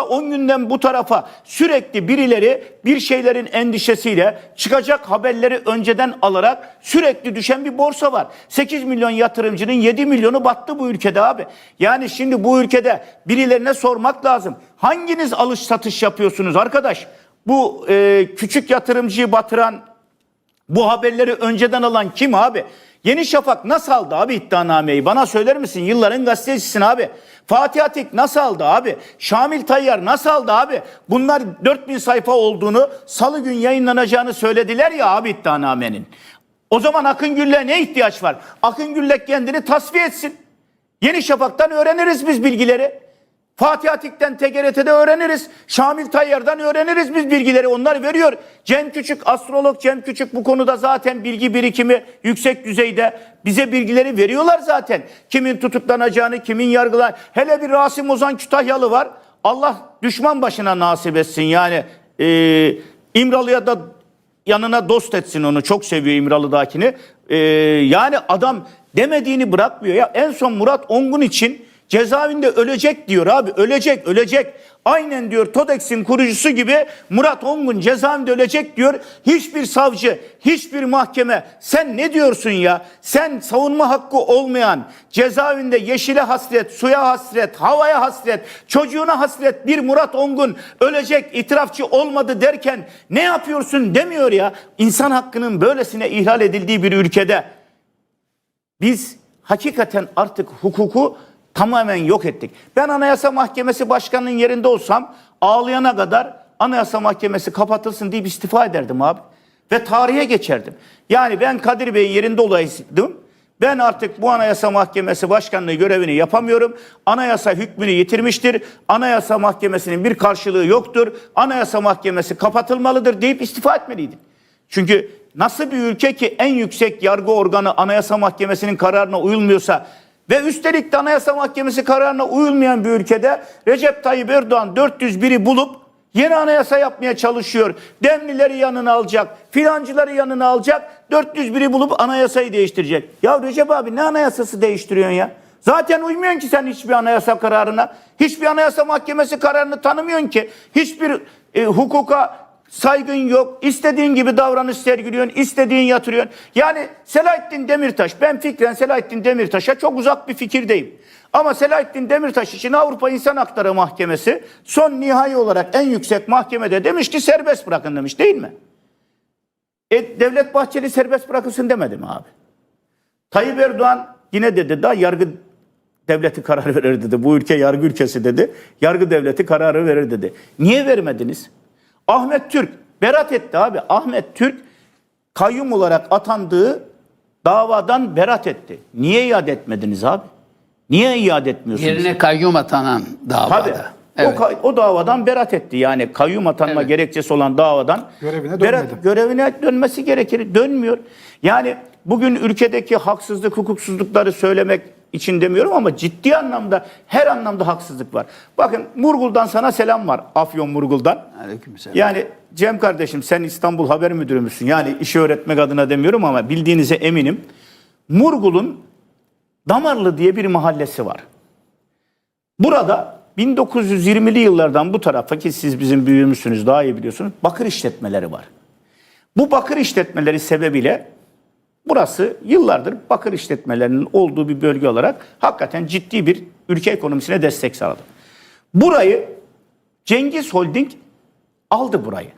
10 günden bu tarafa sürekli birileri bir şeylerin endişesiyle çıkacak haberleri önceden alarak sürekli düşen bir borsa var. 8 milyon yatırımcının 7 milyonu battı bu ülkede abi. Yani şimdi bu ülkede birilerine sormak lazım. Hanginiz alış satış yapıyorsunuz arkadaş? Bu e, küçük yatırımcıyı batıran bu haberleri önceden alan kim abi? Yeni Şafak nasıl aldı abi iddianameyi? Bana söyler misin? Yılların gazetecisin abi. Fatih Atik nasıl aldı abi? Şamil Tayyar nasıl aldı abi? Bunlar 4000 sayfa olduğunu, salı gün yayınlanacağını söylediler ya abi iddianamenin. O zaman Akın Gül'le ne ihtiyaç var? Akın Gül'le kendini tasfiye etsin. Yeni Şafak'tan öğreniriz biz bilgileri. Fatih Atik'ten TGRT'de öğreniriz. Şamil Tayyar'dan öğreniriz biz bilgileri. Onlar veriyor. Cem Küçük, astrolog Cem Küçük bu konuda zaten bilgi birikimi yüksek düzeyde. Bize bilgileri veriyorlar zaten. Kimin tutuklanacağını, kimin yargılan. Hele bir Rasim Ozan Kütahyalı var. Allah düşman başına nasip etsin. Yani e, İmralı'ya da yanına dost etsin onu. Çok seviyor İmralı'dakini. E, yani adam demediğini bırakmıyor. Ya en son Murat Ongun için Cezaevinde ölecek diyor abi. Ölecek, ölecek. Aynen diyor TODEX'in kurucusu gibi Murat Ongun cezaevinde ölecek diyor. Hiçbir savcı, hiçbir mahkeme sen ne diyorsun ya? Sen savunma hakkı olmayan cezaevinde yeşile hasret, suya hasret, havaya hasret, çocuğuna hasret bir Murat Ongun ölecek, itirafçı olmadı derken ne yapıyorsun demiyor ya. İnsan hakkının böylesine ihlal edildiği bir ülkede biz hakikaten artık hukuku tamamen yok ettik. Ben Anayasa Mahkemesi Başkanı'nın yerinde olsam ağlayana kadar Anayasa Mahkemesi kapatılsın deyip istifa ederdim abi. Ve tarihe geçerdim. Yani ben Kadir Bey'in yerinde olaydım. Ben artık bu Anayasa Mahkemesi Başkanlığı görevini yapamıyorum. Anayasa hükmünü yitirmiştir. Anayasa Mahkemesi'nin bir karşılığı yoktur. Anayasa Mahkemesi kapatılmalıdır deyip istifa etmeliydim. Çünkü nasıl bir ülke ki en yüksek yargı organı Anayasa Mahkemesi'nin kararına uyulmuyorsa ve üstelik de Anayasa Mahkemesi kararına uyulmayan bir ülkede Recep Tayyip Erdoğan 401'i bulup yeni anayasa yapmaya çalışıyor. Demlileri yanına alacak, filancıları yanına alacak, 401'i bulup anayasayı değiştirecek. Ya Recep abi ne anayasası değiştiriyorsun ya? Zaten uymuyorsun ki sen hiçbir anayasa kararına. Hiçbir anayasa mahkemesi kararını tanımıyorsun ki. Hiçbir e, hukuka saygın yok. İstediğin gibi davranış sergiliyorsun, istediğin yatırıyorsun. Yani Selahattin Demirtaş, ben fikren Selahattin Demirtaş'a çok uzak bir fikirdeyim. Ama Selahattin Demirtaş için Avrupa İnsan Hakları Mahkemesi son nihai olarak en yüksek mahkemede demiş ki serbest bırakın demiş değil mi? E, Devlet Bahçeli serbest bırakılsın demedi mi abi? Tayyip Erdoğan yine dedi da yargı devleti karar verir dedi. Bu ülke yargı ülkesi dedi. Yargı devleti kararı verir dedi. Niye vermediniz? Ahmet Türk berat etti abi. Ahmet Türk kayyum olarak atandığı davadan berat etti. Niye iade etmediniz abi? Niye iade etmiyorsunuz? Yerine kayyum atanan davada. Tabii. Evet. O, kay- o davadan berat etti. Yani kayyum atanma Evet. gerekçesi olan davadan Görevine berat- dönmedi. görevine dönmesi gerekir. Dönmüyor. Yani bugün ülkedeki haksızlık, hukuksuzlukları söylemek için demiyorum ama ciddi anlamda her anlamda haksızlık var. Bakın Murgul'dan sana selam var. Afyon Murgul'dan. Aleykümselam. Yani Cem kardeşim sen İstanbul Haber Müdürü müsün? Yani işi öğretmek adına demiyorum ama bildiğinize eminim. Murgul'un Damarlı diye bir mahallesi var. Burada 1920'li yıllardan bu tarafa ki siz bizim büyüğümüzsünüz daha iyi biliyorsunuz bakır işletmeleri var. Bu bakır işletmeleri sebebiyle burası yıllardır bakır işletmelerinin olduğu bir bölge olarak hakikaten ciddi bir ülke ekonomisine destek sağladı. Burayı Cengiz Holding aldı burayı.